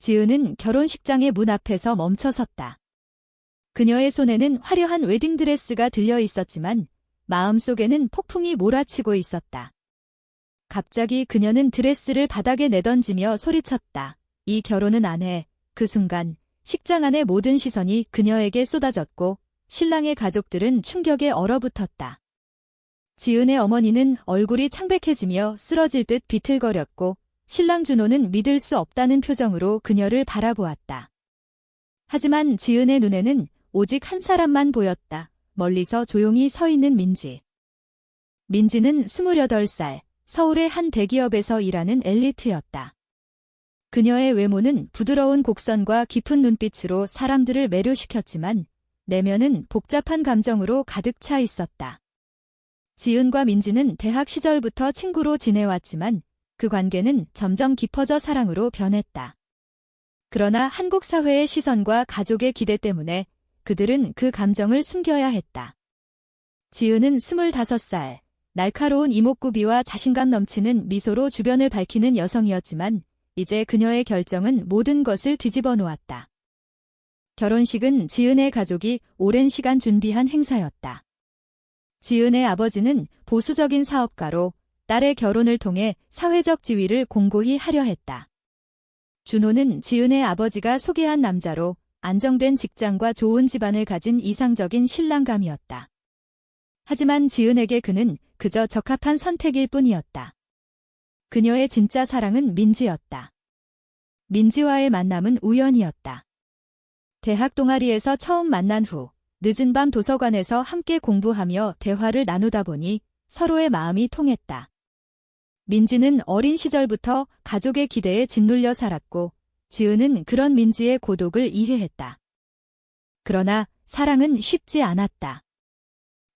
지은은 결혼식장의 문 앞에서 멈춰 섰다. 그녀의 손에는 화려한 웨딩드레스가 들려 있었지만 마음속에는 폭풍이 몰아치고 있었다. 갑자기 그녀는 드레스를 바닥에 내던지며 소리쳤다. 이 결혼은 안 해. 그 순간 식장 안의 모든 시선이 그녀에게 쏟아졌고 신랑의 가족들은 충격에 얼어붙었다. 지은의 어머니는 얼굴이 창백해지며 쓰러질 듯 비틀거렸고 신랑 준호는 믿을 수 없다는 표정으로 그녀를 바라보았다. 하지만 지은의 눈에는 오직 한 사람만 보였다. 멀리서 조용히 서 있는 민지. 민지는 28살, 서울의 한 대기업에서 일하는 엘리트였다. 그녀의 외모는 부드러운 곡선과 깊은 눈빛으로 사람들을 매료시켰지만 내면은 복잡한 감정으로 가득 차 있었다. 지은과 민지는 대학 시절부터 친구로 지내왔지만 그 관계는 점점 깊어져 사랑으로 변했다. 그러나 한국 사회의 시선과 가족의 기대 때문에 그들은 그 감정을 숨겨야 했다. 지은은 25살, 날카로운 이목구비와 자신감 넘치는 미소로 주변을 밝히는 여성이었지만 이제 그녀의 결정은 모든 것을 뒤집어 놓았다. 결혼식은 지은의 가족이 오랜 시간 준비한 행사였다. 지은의 아버지는 보수적인 사업가로 딸의 결혼을 통해 사회적 지위를 공고히 하려 했다. 준호는 지은의 아버지가 소개한 남자로 안정된 직장과 좋은 집안을 가진 이상적인 신랑감이었다. 하지만 지은에게 그는 그저 적합한 선택일 뿐이었다. 그녀의 진짜 사랑은 민지였다. 민지와의 만남은 우연이었다. 대학 동아리에서 처음 만난 후 늦은 밤 도서관에서 함께 공부하며 대화를 나누다 보니 서로의 마음이 통했다. 민지는 어린 시절부터 가족의 기대에 짓눌려 살았고 지은은 그런 민지의 고독을 이해했다. 그러나 사랑은 쉽지 않았다.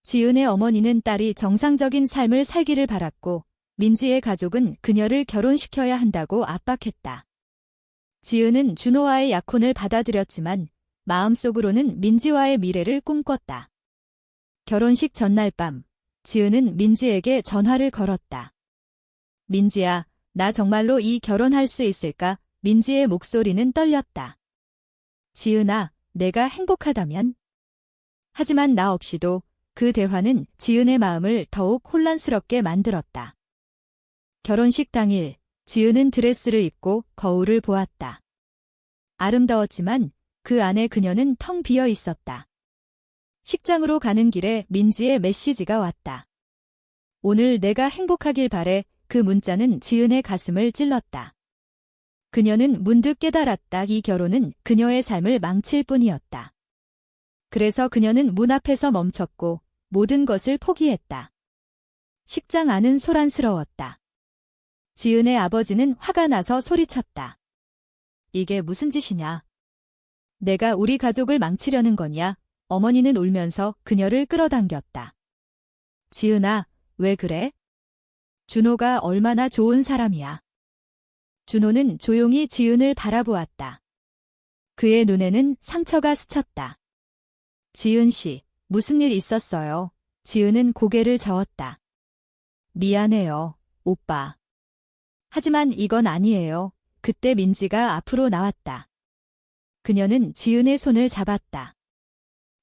지은의 어머니는 딸이 정상적인 삶을 살기를 바랐고 민지의 가족은 그녀를 결혼시켜야 한다고 압박했다. 지은은 준호와의 약혼을 받아들였지만 마음속으로는 민지와의 미래를 꿈꿨다. 결혼식 전날 밤, 지은은 민지에게 전화를 걸었다. 민지야, 나 정말로 이 결혼할 수 있을까? 민지의 목소리는 떨렸다. 지은아, 내가 행복하다면? 하지만 나 없이도 그 대화는 지은의 마음을 더욱 혼란스럽게 만들었다. 결혼식 당일, 지은은 드레스를 입고 거울을 보았다. 아름다웠지만 그 안에 그녀는 텅 비어 있었다. 식장으로 가는 길에 민지의 메시지가 왔다. 오늘 내가 행복하길 바래 그 문자는 지은의 가슴을 찔렀다. 그녀는 문득 깨달았다. 이 결혼은 그녀의 삶을 망칠 뿐이었다. 그래서 그녀는 문 앞에서 멈췄고 모든 것을 포기했다. 식장 안은 소란스러웠다. 지은의 아버지는 화가 나서 소리쳤다. 이게 무슨 짓이냐? 내가 우리 가족을 망치려는 거냐? 어머니는 울면서 그녀를 끌어당겼다. 지은아, 왜 그래? 준호가 얼마나 좋은 사람이야. 준호는 조용히 지은을 바라보았다. 그의 눈에는 상처가 스쳤다. 지은 씨, 무슨 일 있었어요? 지은은 고개를 저었다. 미안해요, 오빠. 하지만 이건 아니에요. 그때 민지가 앞으로 나왔다. 그녀는 지은의 손을 잡았다.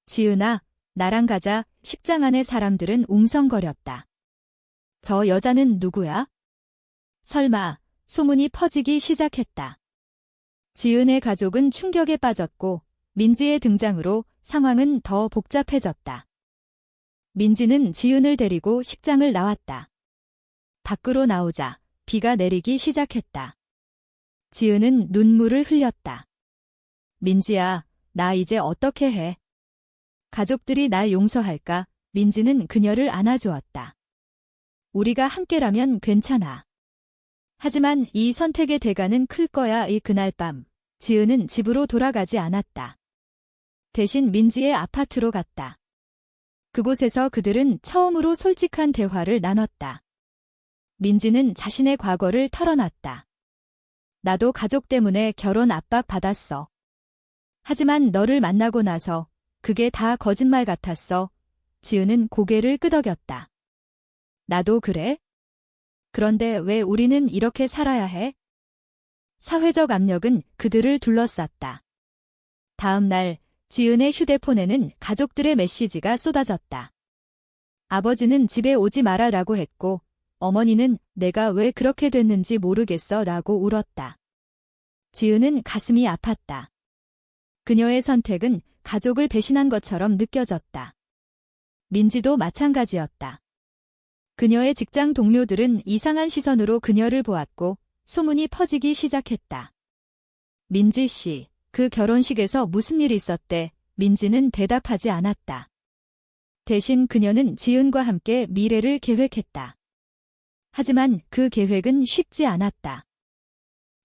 지은아, 나랑 가자. 식장 안의 사람들은 웅성거렸다. 저 여자는 누구야? 설마, 소문이 퍼지기 시작했다. 지은의 가족은 충격에 빠졌고 민지의 등장으로 상황은 더 복잡해졌다. 민지는 지은을 데리고 식장을 나왔다. 밖으로 나오자 비가 내리기 시작했다. 지은은 눈물을 흘렸다. 민지야, 나 이제 어떻게 해? 가족들이 날 용서할까? 민지는 그녀를 안아주었다. 우리가 함께라면 괜찮아. 하지만 이 선택의 대가는 클 거야. 이 그날 밤, 지은은 집으로 돌아가지 않았다. 대신 민지의 아파트로 갔다. 그곳에서 그들은 처음으로 솔직한 대화를 나눴다. 민지는 자신의 과거를 털어놨다. 나도 가족 때문에 결혼 압박 받았어. 하지만 너를 만나고 나서 그게 다 거짓말 같았어. 지은은 고개를 끄덕였다. 나도 그래? 그런데 왜 우리는 이렇게 살아야 해? 사회적 압력은 그들을 둘러쌌다. 다음 날 지은의 휴대폰에는 가족들의 메시지가 쏟아졌다. 아버지는 집에 오지 마라라고 했고 어머니는 내가 왜 그렇게 됐는지 모르겠어 라고 울었다. 지은은 가슴이 아팠다. 그녀의 선택은 가족을 배신한 것처럼 느껴졌다. 민지도 마찬가지였다. 그녀의 직장 동료들은 이상한 시선으로 그녀를 보았고 소문이 퍼지기 시작했다. 민지 씨, 그 결혼식에서 무슨 일 있었대? 민지는 대답하지 않았다. 대신 그녀는 지은과 함께 미래를 계획했다. 하지만 그 계획은 쉽지 않았다.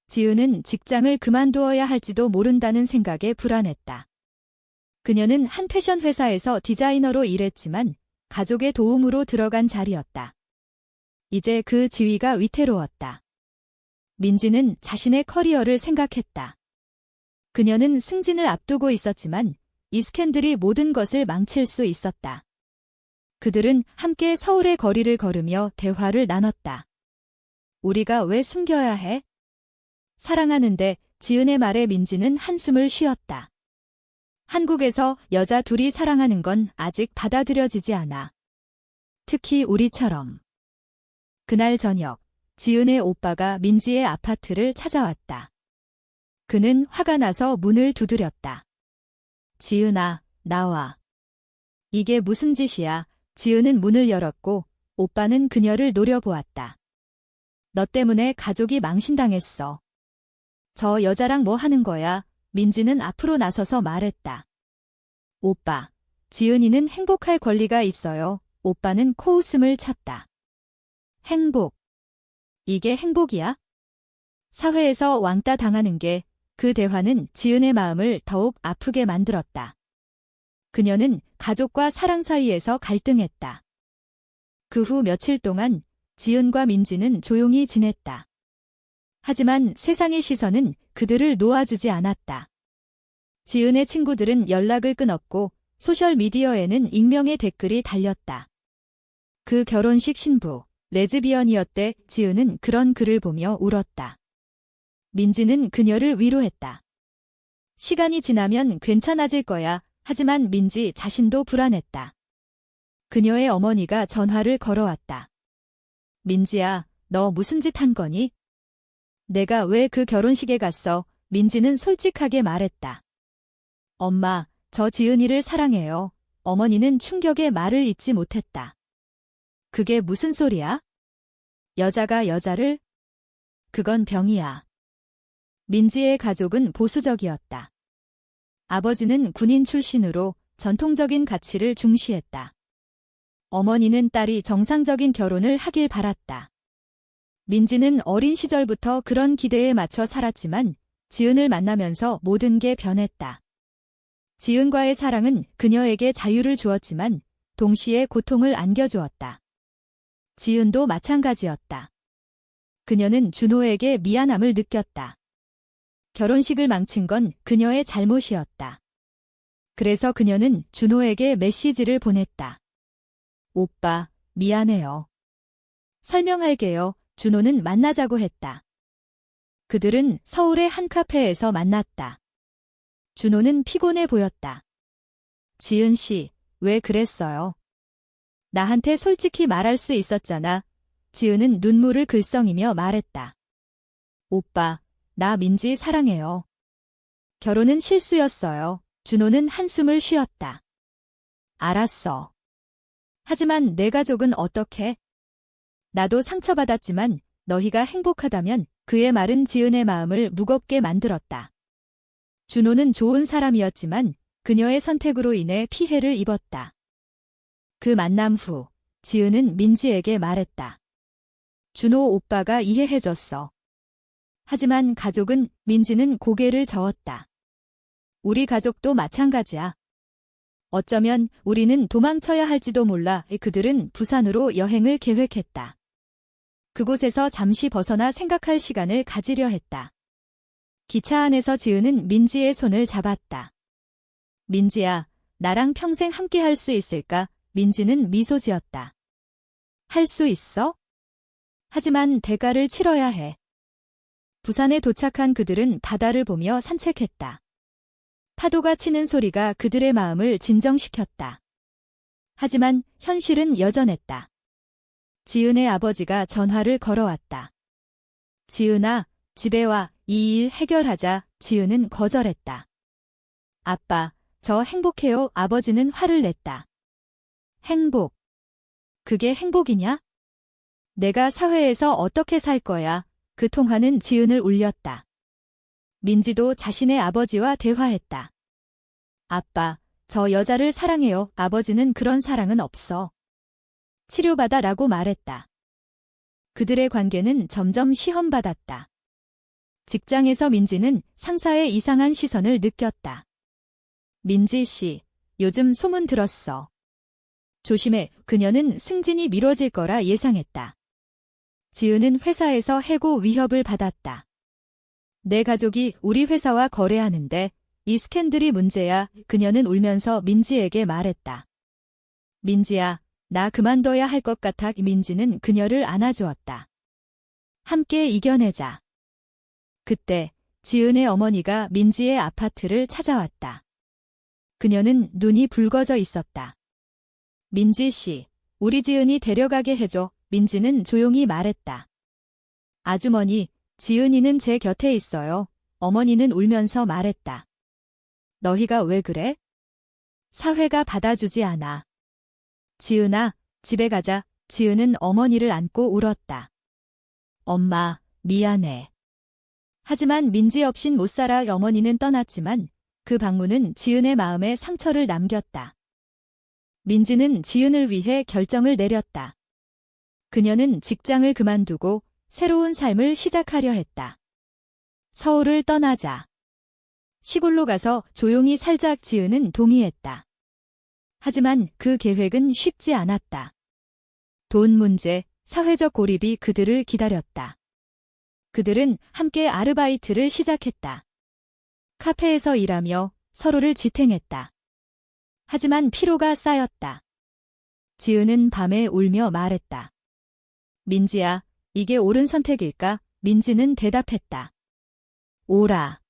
지은은 직장을 그만두어야 할지도 모른다는 생각에 불안했다. 그녀는 한 패션 회사에서 디자이너로 일했지만 가족의 도움으로 들어간 자리였다. 이제 그 지위가 위태로웠다. 민지는 자신의 커리어를 생각했다. 그녀는 승진을 앞두고 있었지만 이 스캔들이 모든 것을 망칠 수 있었다. 그들은 함께 서울의 거리를 걸으며 대화를 나눴다. 우리가 왜 숨겨야 해? 사랑하는데 지은의 말에 민지는 한숨을 쉬었다. 한국에서 여자 둘이 사랑하는 건 아직 받아들여지지 않아. 특히 우리처럼. 그날 저녁, 지은의 오빠가 민지의 아파트를 찾아왔다. 그는 화가 나서 문을 두드렸다. 지은아, 나와. 이게 무슨 짓이야? 지은은 문을 열었고 오빠는 그녀를 노려보았다. 너 때문에 가족이 망신당했어. 저 여자랑 뭐 하는 거야? 민지는 앞으로 나서서 말했다. 오빠, 지은이는 행복할 권리가 있어요. 오빠는 코웃음을 쳤다. 행복. 이게 행복이야? 사회에서 왕따 당하는 게 그 대화는 지은의 마음을 더욱 아프게 만들었다. 그녀는 가족과 사랑 사이에서 갈등했다. 그 후 며칠 동안 지은과 민지는 조용히 지냈다. 하지만 세상의 시선은 그들을 놓아주지 않았다. 지은의 친구들은 연락을 끊었고 소셜미디어에는 익명의 댓글이 달렸다. 그 결혼식 신부, 레즈비언이었대 지은은 그런 글을 보며 울었다. 민지는 그녀를 위로했다. 시간이 지나면 괜찮아질 거야. 하지만 민지 자신도 불안했다. 그녀의 어머니가 전화를 걸어왔다. 민지야, 너 무슨 짓 한 거니? 내가 왜 그 결혼식에 갔어? 민지는 솔직하게 말했다. 엄마, 저 지은이를 사랑해요. 어머니는 충격의 말을 잇지 못했다. 그게 무슨 소리야? 여자가 여자를? 그건 병이야. 민지의 가족은 보수적이었다. 아버지는 군인 출신으로 전통적인 가치를 중시했다. 어머니는 딸이 정상적인 결혼을 하길 바랐다. 민지는 어린 시절부터 그런 기대에 맞춰 살았지만 지은을 만나면서 모든 게 변했다. 지은과의 사랑은 그녀에게 자유를 주었지만 동시에 고통을 안겨주었다. 지은도 마찬가지였다. 그녀는 준호에게 미안함을 느꼈다. 결혼식을 망친 건 그녀의 잘못이었다. 그래서 그녀는 준호에게 메시지를 보냈다. 오빠, 미안해요. 설명할게요. 준호는 만나자고 했다. 그들은 서울의 한 카페에서 만났다. 준호는 피곤해 보였다. 지은 씨, 왜 그랬어요? 나한테 솔직히 말할 수 있었잖아. 지은은 눈물을 글썽이며 말했다. 오빠, 나 민지 사랑해요. 결혼은 실수였어요. 준호는 한숨을 쉬었다. 알았어. 하지만 내 가족은 어떻게? 나도 상처받았지만 너희가 행복하다면 그의 말은 지은의 마음을 무겁게 만들었다. 준호는 좋은 사람이었지만 그녀의 선택으로 인해 피해를 입었다. 그 만남 후 지은은 민지에게 말했다. 준호 오빠가 이해해줬어. 하지만 가족은 민지는 고개를 저었다. 우리 가족도 마찬가지야. 어쩌면 우리는 도망쳐야 할지도 몰라 그들은 부산으로 여행을 계획했다. 그곳에서 잠시 벗어나 생각할 시간을 가지려 했다. 기차 안에서 지은은 민지의 손을 잡았다. 민지야, 나랑 평생 함께 할 수 있을까? 민지는 미소 지었다. 할 수 있어? 하지만 대가를 치러야 해. 부산에 도착한 그들은 바다를 보며 산책했다. 파도가 치는 소리가 그들의 마음을 진정시켰다. 하지만 현실은 여전했다. 지은의 아버지가 전화를 걸어왔다. 지은아, 집에 와, 이 일 해결하자. 지은은 거절했다. 아빠, 저 행복해요. 아버지는 화를 냈다. 행복. 그게 행복이냐? 내가 사회에서 어떻게 살 거야? 그 통화는 지은을 울렸다. 민지도 자신의 아버지와 대화했다. 아빠, 저 여자를 사랑해요. 아버지는 그런 사랑은 없어. 치료받아 라고 말했다. 그들의 관계는 점점 시험받았다. 직장에서 민지는 상사의 이상한 시선을 느꼈다. 민지 씨, 요즘 소문 들었어. 조심해, 그녀는 승진이 미뤄질 거라 예상했다. 지은은 회사에서 해고 위협을 받았다. 내 가족이 우리 회사와 거래하는데 이 스캔들이 문제야. 그녀는 울면서 민지에게 말했다. 민지야, 나 그만둬야 할 것 같아. 민지는 그녀를 안아주었다. 함께 이겨내자. 그때 지은의 어머니가 민지의 아파트를 찾아왔다. 그녀는 눈이 붉어져 있었다. 민지 씨, 우리 지은이 데려가게 해줘. 민지는 조용히 말했다. 아주머니, 지은이는 제 곁에 있어요. 어머니는 울면서 말했다. 너희가 왜 그래? 사회가 받아주지 않아. 지은아, 집에 가자. 지은은 어머니를 안고 울었다. 엄마, 미안해. 하지만 민지 없인 못 살아 어머니는 떠났지만 그 방문은 지은의 마음에 상처를 남겼다. 민지는 지은을 위해 결정을 내렸다. 그녀는 직장을 그만두고 새로운 삶을 시작하려 했다. 서울을 떠나자. 시골로 가서 조용히 살짝 지은은 동의했다. 하지만 그 계획은 쉽지 않았다. 돈 문제, 사회적 고립이 그들을 기다렸다. 그들은 함께 아르바이트를 시작했다. 카페에서 일하며 서로를 지탱했다. 하지만 피로가 쌓였다. 지은은 밤에 울며 말했다. 민지야, 이게 옳은 선택일까? 민지는 대답했다. 오라.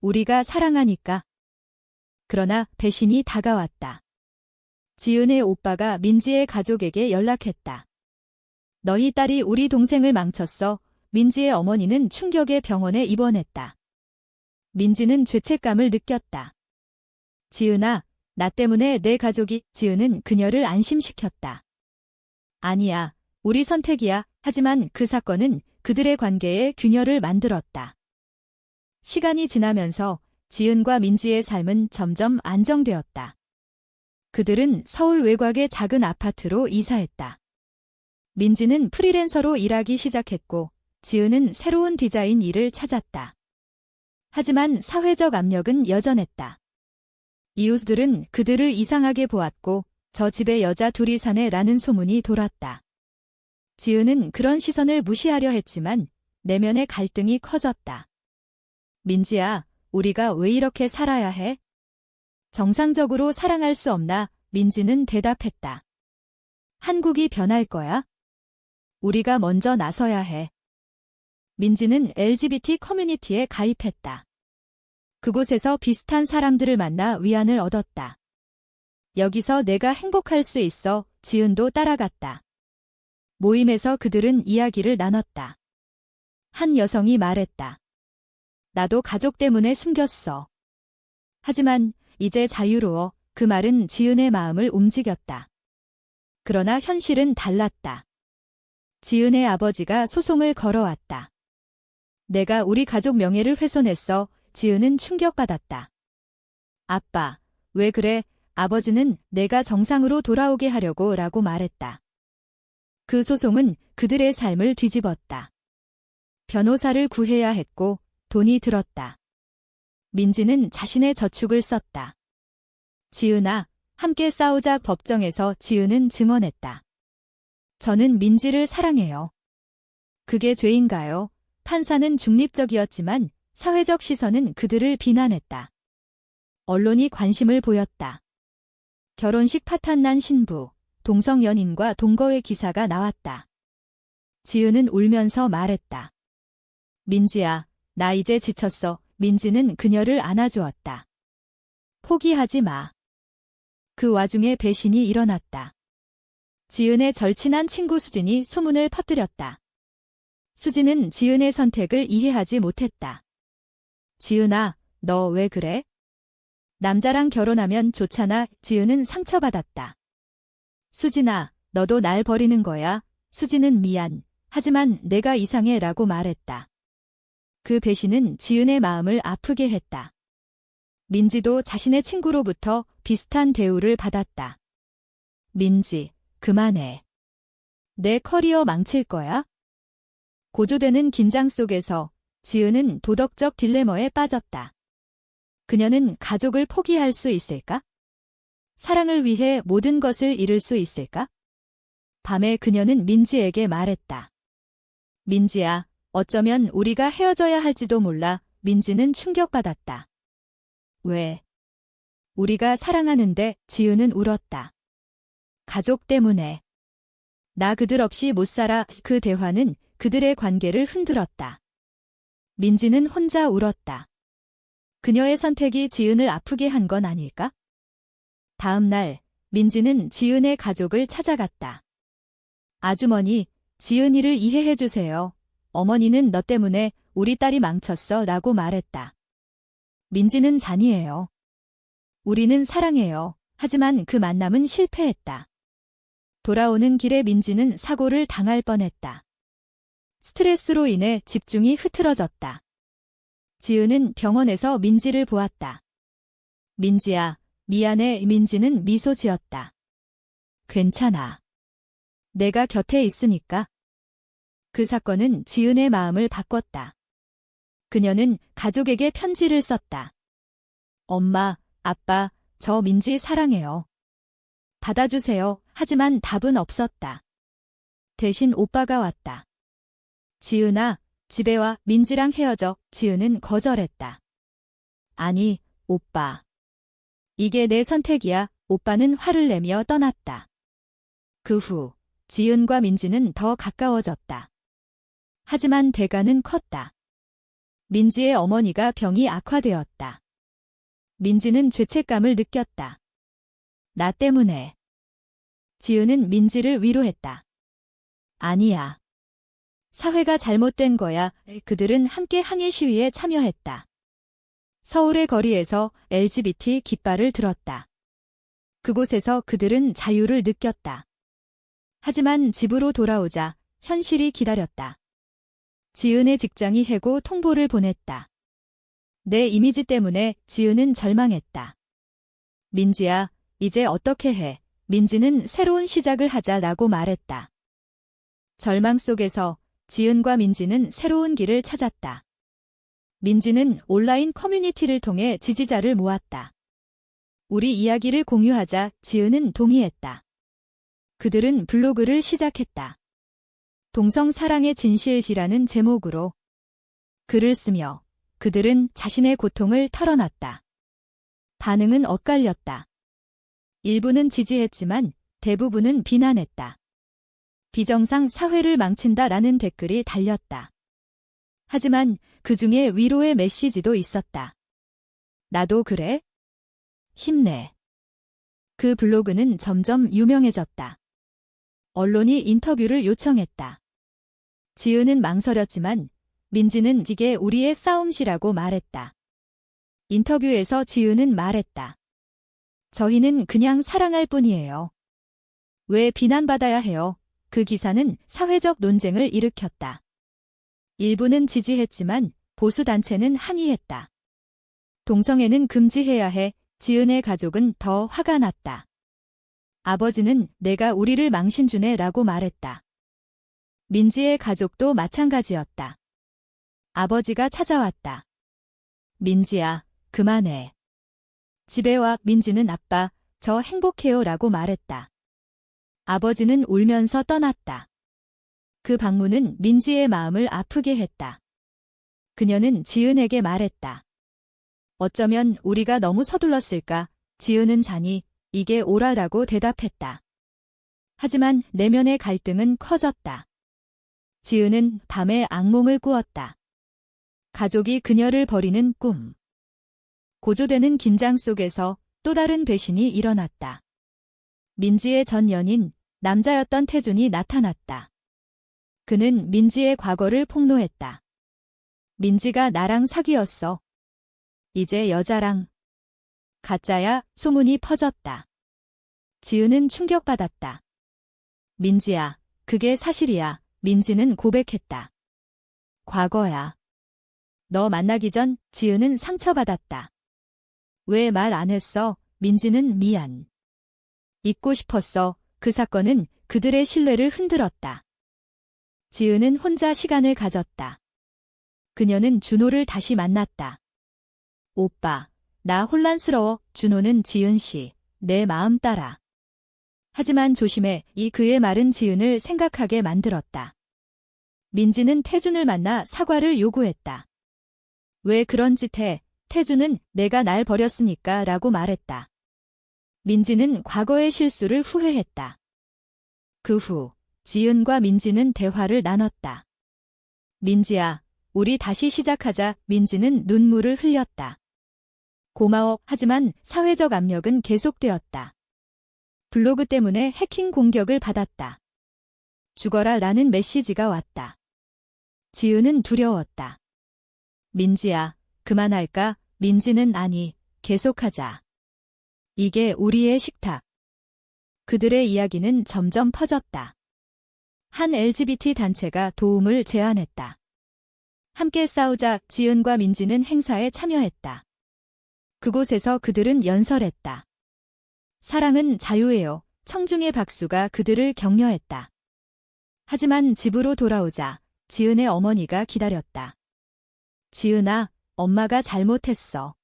우리가 사랑하니까. 그러나 배신이 다가왔다. 지은의 오빠가 민지의 가족에게 연락했다. 너희 딸이 우리 동생을 망쳤어. 민지의 어머니는 충격에 병원에 입원했다. 민지는 죄책감을 느꼈다. 지은아, 나 때문에 내 가족이 지은은 그녀를 안심시켰다. 아니야, 우리 선택이야. 하지만 그 사건은 그들의 관계에 균열을 만들었다. 시간이 지나면서 지은과 민지의 삶은 점점 안정되었다. 그들은 서울 외곽의 작은 아파트로 이사했다. 민지는 프리랜서로 일하기 시작했고 지은은 새로운 디자인 일을 찾았다. 하지만 사회적 압력은 여전했다. 이웃들은 그들을 이상하게 보았고 저 집에 여자 둘이 사네 라는 소문이 돌았다. 지은은 그런 시선을 무시하려 했지만 내면의 갈등이 커졌다. 민지야, 우리가 왜 이렇게 살아야 해? 정상적으로 사랑할 수 없나? 민지는 대답했다. 한국이 변할 거야? 우리가 먼저 나서야 해. 민지는 LGBT 커뮤니티에 가입했다. 그곳에서 비슷한 사람들을 만나 위안을 얻었다. 여기서 내가 행복할 수 있어 지은도 따라갔다. 모임에서 그들은 이야기를 나눴다. 한 여성이 말했다. 나도 가족 때문에 숨겼어. 하지만 이제 자유로워 그 말은 지은의 마음을 움직였다. 그러나 현실은 달랐다. 지은의 아버지가 소송을 걸어왔다. 내가 우리 가족 명예를 훼손했어. 지은은 충격받았다. 아빠, 왜 그래? 아버지는 내가 정상으로 돌아오게 하려고 라고 말했다. 그 소송은 그들의 삶을 뒤집었다. 변호사를 구해야 했고 돈이 들었다. 민지는 자신의 저축을 썼다. 지은아, 함께 싸우자 법정에서 지은은 증언했다. 저는 민지를 사랑해요. 그게 죄인가요? 판사는 중립적이었지만 사회적 시선은 그들을 비난했다. 언론이 관심을 보였다. 결혼식 파탄난 신부, 동성 연인과 동거의 기사가 나왔다. 지은은 울면서 말했다. 민지야, 나 이제 지쳤어. 민지는 그녀를 안아주었다. 포기하지 마. 그 와중에 배신이 일어났다. 지은의 절친한 친구 수진이 소문을 퍼뜨렸다. 수진은 지은의 선택을 이해하지 못했다. 지은아, 너 왜 그래? 남자랑 결혼하면 좋잖아. 지은은 상처받았다. 수진아, 너도 날 버리는 거야. 수진은 미안. 하지만 내가 이상해 라고 말했다. 그 배신은 지은의 마음을 아프게 했다. 민지도 자신의 친구로부터 비슷한 대우를 받았다. 민지, 그만해. 내 커리어 망칠 거야? 고조되는 긴장 속에서 지은은 도덕적 딜레머에 빠졌다. 그녀는 가족을 포기할 수 있을까? 사랑을 위해 모든 것을 잃을 수 있을까? 밤에 그녀는 민지에게 말했다. 민지야, 어쩌면 우리가 헤어져야 할지도 몰라. 민지는 충격받았다. 왜? 우리가 사랑하는데 지은은 울었다. 가족 때문에. 나 그들 없이 못 살아. 그 대화는 그들의 관계를 흔들었다. 민지는 혼자 울었다. 그녀의 선택이 지은을 아프게 한 건 아닐까? 다음 날, 민지는 지은의 가족을 찾아갔다. 아주머니, 지은이를 이해해 주세요. 어머니는 너 때문에 우리 딸이 망쳤어 라고 말했다. 민지는 잔이에요. 우리는 사랑해요. 하지만 그 만남은 실패했다. 돌아오는 길에 민지는 사고를 당할 뻔했다. 스트레스로 인해 집중이 흐트러졌다. 지은은 병원에서 민지를 보았다. 민지야, 미안해. 민지는 미소 지었다. 괜찮아. 내가 곁에 있으니까. 그 사건은 지은의 마음을 바꿨다. 그녀는 가족에게 편지를 썼다. 엄마, 아빠, 저 민지 사랑해요. 받아주세요. 하지만 답은 없었다. 대신 오빠가 왔다. 지은아, 집에 와 민지랑 헤어져. 지은은 거절했다. 아니, 오빠. 이게 내 선택이야. 오빠는 화를 내며 떠났다. 그 후, 지은과 민지는 더 가까워졌다. 하지만 대가는 컸다. 민지의 어머니가 병이 악화되었다. 민지는 죄책감을 느꼈다. 나 때문에. 지은은 민지를 위로했다. 아니야. 사회가 잘못된 거야. 그들은 함께 항의 시위에 참여했다. 서울의 거리에서 LGBT 깃발을 들었다. 그곳에서 그들은 자유를 느꼈다. 하지만 집으로 돌아오자 현실이 기다렸다. 지은의 직장이 해고 통보를 보냈다. 내 이미지 때문에 지은은 절망했다. 민지야, 이제 어떻게 해? 민지는 새로운 시작을 하자라고 말했다. 절망 속에서 지은과 민지는 새로운 길을 찾았다. 민지는 온라인 커뮤니티를 통해 지지자를 모았다. 우리 이야기를 공유하자 지은은 동의했다. 그들은 블로그를 시작했다. 동성 사랑의 진실이라는 제목으로 글을 쓰며 그들은 자신의 고통을 털어놨다. 반응은 엇갈렸다. 일부는 지지했지만 대부분은 비난했다. 비정상 사회를 망친다라는 댓글이 달렸다. 하지만 그 중에 위로의 메시지도 있었다. 나도 그래? 힘내. 그 블로그는 점점 유명해졌다. 언론이 인터뷰를 요청했다. 지은은 망설였지만 민지는 이게 우리의 싸움시라고 말했다. 인터뷰에서 지은은 말했다. 저희는 그냥 사랑할 뿐이에요. 왜 비난받아야 해요? 그 기사는 사회적 논쟁을 일으켰다. 일부는 지지했지만 보수단체는 항의했다. 동성애는 금지해야 해 지은의 가족은 더 화가 났다. 아버지는 내가 우리를 망신주네 라고 말했다. 민지의 가족도 마찬가지였다. 아버지가 찾아왔다. 민지야, 그만해. 집에 와 민지는 아빠, 저 행복해요 라고 말했다. 아버지는 울면서 떠났다. 그 방문은 민지의 마음을 아프게 했다. 그녀는 지은에게 말했다. 어쩌면 우리가 너무 서둘렀을까? 지은은 자니 이게 오라라고 대답했다. 하지만 내면의 갈등은 커졌다. 지은은 밤에 악몽을 꾸었다. 가족이 그녀를 버리는 꿈. 고조되는 긴장 속에서 또 다른 배신이 일어났다. 민지의 전 연인, 남자였던 태준이 나타났다. 그는 민지의 과거를 폭로했다. 민지가 나랑 사귀었어. 이제 여자랑. 가짜야 소문이 퍼졌다. 지은은 충격받았다. 민지야, 그게 사실이야. 민지는 고백했다. 과거야. 너 만나기 전 지은은 상처받았다. 왜 말 안 했어? 민지는 미안. 잊고 싶었어. 그 사건은 그들의 신뢰를 흔들었다. 지은은 혼자 시간을 가졌다. 그녀는 준호를 다시 만났다. 오빠, 나 혼란스러워. 준호는 지은 씨, 내 마음 따라. 하지만 조심해. 이 그의 말은 지은을 생각하게 만들었다. 민지는 태준을 만나 사과를 요구했다. 왜 그런 짓 해? 태준은 내가 날 버렸으니까 라고 말했다. 민지는 과거의 실수를 후회했다. 그 후, 지은과 민지는 대화를 나눴다. 민지야, 우리 다시 시작하자. 민지는 눈물을 흘렸다. 고마워. 하지만 사회적 압력은 계속되었다. 블로그 때문에 해킹 공격을 받았다. 죽어라 라는 메시지가 왔다. 지은은 두려웠다. 민지야, 그만할까? 민지는 아니, 계속하자. 이게 우리의 식탁. 그들의 이야기는 점점 퍼졌다. 한 LGBT 단체가 도움을 제안했다. 함께 싸우자 지은과 민지는 행사에 참여했다. 그곳에서 그들은 연설했다. 사랑은 자유예요. 청중의 박수가 그들을 격려했다. 하지만 집으로 돌아오자 지은의 어머니가 기다렸다. 지은아, 엄마가 잘못했어.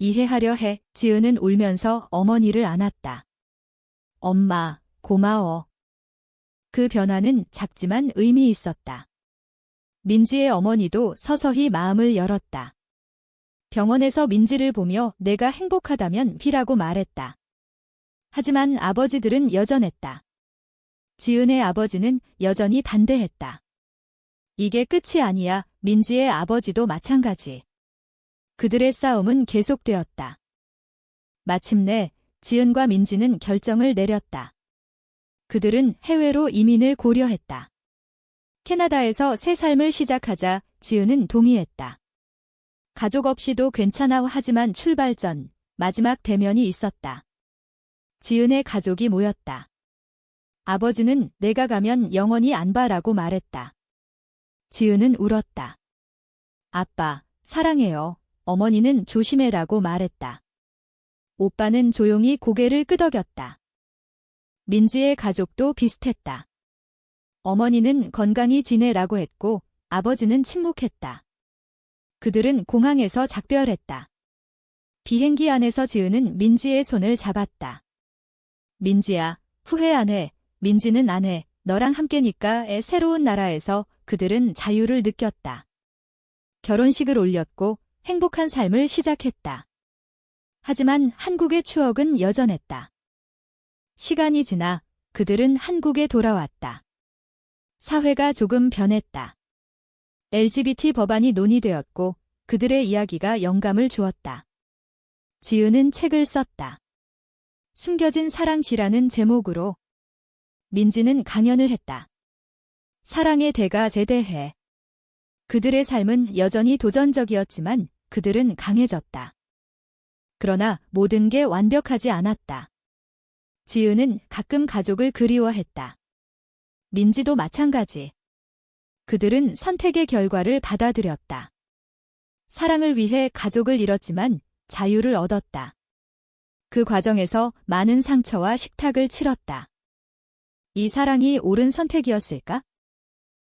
이해하려 해. 지은은 울면서 어머니를 안았다. 엄마, 고마워. 그 변화는 작지만 의미 있었다. 민지의 어머니도 서서히 마음을 열었다. 병원에서 민지를 보며 내가 행복하다면 비라고 말했다. 하지만 아버지들은 여전했다. 지은의 아버지는 여전히 반대했다. 이게 끝이 아니야. 민지의 아버지도 마찬가지. 그들의 싸움은 계속되었다. 마침내 지은과 민지는 결정을 내렸다. 그들은 해외로 이민을 고려했다. 캐나다에서 새 삶을 시작하자 지은은 동의했다. 가족 없이도 괜찮아 하지만 출발 전 마지막 대면이 있었다. 지은의 가족이 모였다. 아버지는 내가 가면 영원히 안 봐라고 말했다. 지은은 울었다. 아빠, 사랑해요. 어머니는 조심해라고 말했다. 오빠는 조용히 고개를 끄덕였다. 민지의 가족도 비슷했다. 어머니는 건강히 지내라고 했고 아버지는 침묵했다. 그들은 공항에서 작별했다. 비행기 안에서 지은은 민지의 손을 잡았다. 민지야, 후회 안 해. 민지는 안 해. 너랑 함께니까의 새로운 나라에서 그들은 자유를 느꼈다. 결혼식을 올렸고 행복한 삶을 시작했다. 하지만 한국의 추억은 여전했다. 시간이 지나 그들은 한국에 돌아왔다. 사회가 조금 변했다. LGBT 법안이 논의되었고 그들의 이야기가 영감을 주었다. 지은은 책을 썼다. 숨겨진 사랑시라는 제목으로 민지는 강연을 했다. 사랑의 대가 제대해. 그들의 삶은 여전히 도전적이었지만 그들은 강해졌다. 그러나 모든 게 완벽하지 않았다. 지은은 가끔 가족을 그리워했다. 민지도 마찬가지. 그들은 선택의 결과를 받아들였다. 사랑을 위해 가족을 잃었지만 자유를 얻었다. 그 과정에서 많은 상처와 식탁을 치렀다. 이 사랑이 옳은 선택이었을까?